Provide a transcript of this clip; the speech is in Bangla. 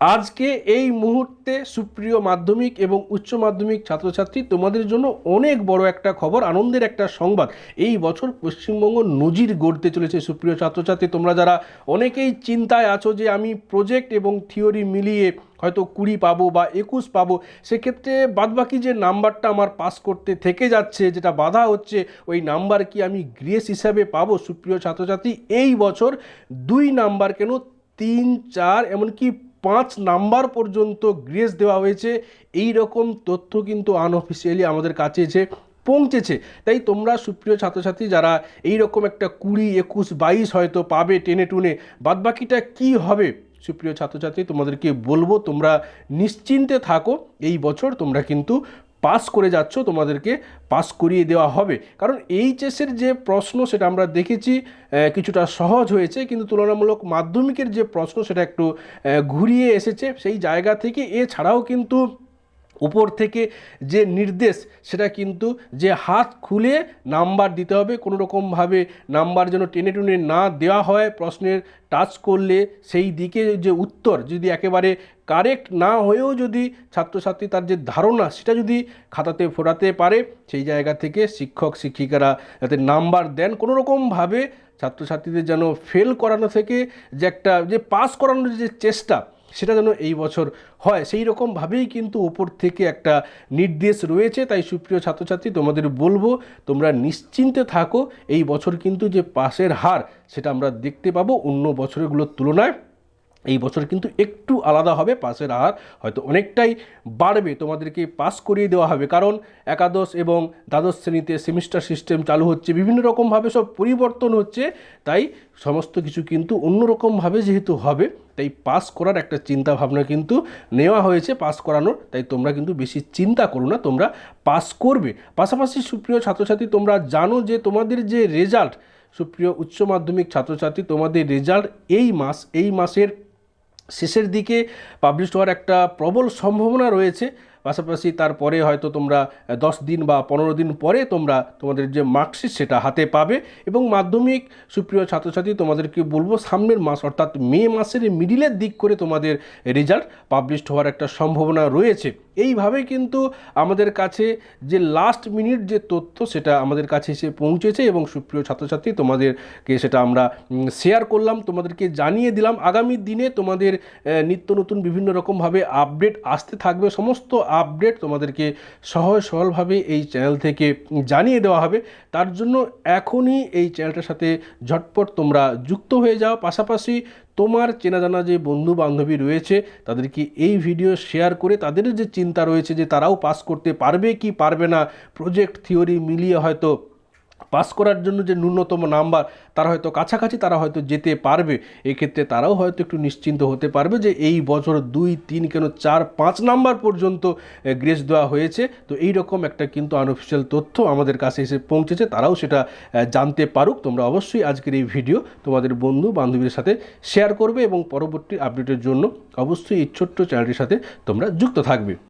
আজকে এই মুহূর্তে সুপ্রিয় মাধ্যমিক এবং উচ্চ মাধ্যমিক ছাত্রছাত্রী, তোমাদের জন্য অনেক বড় একটা খবর, আনন্দের একটা সংবাদ। এই বছর পশ্চিমবঙ্গ নজির গড়তে চলেছে সুপ্রিয় ছাত্রছাত্রী। তোমরা যারা অনেকেই চিন্তায় আছো যে আমি প্রজেক্ট এবং থিওরি মিলিয়ে হয়তো কুড়ি পাবো বা একুশ পাবো, সেক্ষেত্রে বাদবাকি যে নাম্বারটা আমার পাস করতে থেকে যাচ্ছে, যেটা বাধা হচ্ছে, ওই নাম্বার কি আমি গ্রেস হিসাবে পাবো সুপ্রিয় ছাত্রছাত্রী? এই বছর দুই নাম্বার কেন? তিন, চার, এমনকি পাঁচ নাম্বার পর্যন্ত গ্রেস দেওয়া হয়েছে। এই রকম তথ্য কিন্তু আনঅফিসিয়ালি আমাদের কাছে এসে পৌঁছেছে। তাই তোমরা সুপ্রিয় ছাত্রছাত্রী যারা এই রকম একটা কুড়ি, একুশ, বাইশ হয়তো পাবে টেনে টুনে, বাদবাকিটা কি হবে? সুপ্রিয় ছাত্রছাত্রী, তোমাদেরকে বলব, তোমরা নিশ্চিন্তে থাকো। এই বছর তোমরা কিন্তু পাস করে যাচ্ছ, তোমাদেরকে পাস করিয়ে দেওয়া হবে। কারণ এইচএসের যে প্রশ্ন সেটা আমরা দেখেছি কিছুটা সহজ হয়েছে, কিন্তু তুলনামূলক মাধ্যমিকের যে প্রশ্ন সেটা একটু ঘুরিয়ে এসেছে। সেই জায়গা থেকে, এছাড়াও কিন্তু উপর থেকে যে নির্দেশ, সেটা কিন্তু যে হাত খুলে নাম্বার দিতে হবে, কোনো রকমভাবে নাম্বার যেন টেনে টুনে না দেওয়া হয়, প্রশ্নের টাচ করলে সেই দিকে যে উত্তর যদি একেবারে কারেক্ট না হয়েও যদি ছাত্রছাত্রী তার যে ধারণা, সেটা যদি খাতাতে ফোটাতে পারে, সেই জায়গা থেকে শিক্ষক, শিক্ষিকারা যাতে নাম্বার দেন, কোনো রকমভাবে ছাত্রছাত্রীদের যেন ফেল করানো থেকে যে একটা, যে পাস করানোর যে চেষ্টা সেটা যেন এই বছর হয়। সেই রকমভাবেই কিন্তু উপর থেকে একটা নির্দেশ রয়েছে। তাই সুপ্রিয় ছাত্রছাত্রী, তোমাদের বলব, তোমরা নিশ্চিন্তে থাকো। এই বছর কিন্তু যে পাশের হার, সেটা আমরা দেখতে পাবো অন্য বছরগুলোর তুলনায়। এই বছর কিন্তু একটু আলাদা হবে, পাসের হার হয়তো অনেকটাই বাড়বে, তোমাদেরকে পাস করিয়ে দেওয়া হবে। কারণ একাদশ এবং দ্বাদশ শ্রেণীতে সেমিস্টার সিস্টেম চালু হচ্ছে, বিভিন্ন রকমভাবে সব পরিবর্তন হচ্ছে, তাই সমস্ত কিছু কিন্তু অন্যরকমভাবে যেহেতু হবে, তাই পাস করার একটা চিন্তা ভাবনা কিন্তু নেওয়া হয়েছে পাস করানোর। তাই তোমরা কিন্তু বেশি চিন্তা করো না, তোমরা পাস করবে। পাশাপাশি সুপ্রিয় ছাত্রছাত্রী, তোমরা জানো যে তোমাদের যে রেজাল্ট সুপ্রিয় উচ্চ মাধ্যমিক ছাত্রছাত্রী, তোমাদের রেজাল্ট এই মাস, এই মাসের শেষের দিকে পাবলিশ হওয়ার একটা প্রবল সম্ভাবনা রয়েছে। পাশাপাশি তারপরে হয়তো তোমরা দশ দিন বা পনেরো দিন পরে তোমরা তোমাদের যে মার্কশিট সেটা হাতে পাবে এবং মাধ্যমিক সুপ্রিয় ছাত্রছাত্রী তোমাদেরকে বলব সামনের মাস অর্থাৎ মে মাসের মিডিলের দিক করে তোমাদের রেজাল্ট পাবলিশড হওয়ার একটা সম্ভাবনা রয়েছে। এইভাবে কিন্তু আমাদের কাছে যে লাস্ট মিনিট যে তথ্য সেটা আমাদের কাছে এসে পৌঁছেছে এবং সুপ্রিয় ছাত্রছাত্রী তোমাদেরকে সেটা আমরা শেয়ার করলাম, তোমাদেরকে জানিয়ে দিলাম। আগামী দিনে তোমাদের নিত্য নতুন বিভিন্ন রকমভাবে আপডেট আসতে থাকবে। সমস্ত আপডেট তোমাদেরকে সহজ সরলভাবে এই চ্যানেল থেকে জানিয়ে দেওয়া হবে। তার জন্য এখনই এই চ্যানেলটার সাথে ঝটপট তোমরা যুক্ত হয়ে যাও। পাশাপাশি তোমার চেনা জানা যে বন্ধু বান্ধবী রয়েছে, তাদেরকে এই ভিডিও শেয়ার করে তাদের যে চিন্তা রয়েছে যে তারাও পাস করতে পারবে কি পারবে না প্রজেক্ট থিওরি মিলিয়ে হয়তো পাস করার জন্য যে ন্যূনতম নাম্বার, তারা হয়তো কাছাকাছি, তারা হয়তো যেতে পারবে। এক্ষেত্রে তারাও হয়তো একটু নিশ্চিন্ত হতে পারবে যে এই বছর দুই, তিন, কেন চার, পাঁচ নাম্বার পর্যন্ত গ্রেস দেওয়া হয়েছে। তো এই রকম একটা কিন্তু আনঅফিসিয়াল তথ্য আমাদের কাছে এসে পৌঁছেছে, তারাও সেটা জানতে পারুক। তোমরা অবশ্যই আজকের এই ভিডিও তোমাদের বন্ধু বান্ধবীদের সাথে শেয়ার করবে এবং পরবর্তী আপডেটের জন্য অবশ্যই এই ছোট্ট চ্যানেলটির সাথে তোমরা যুক্ত থাকবে।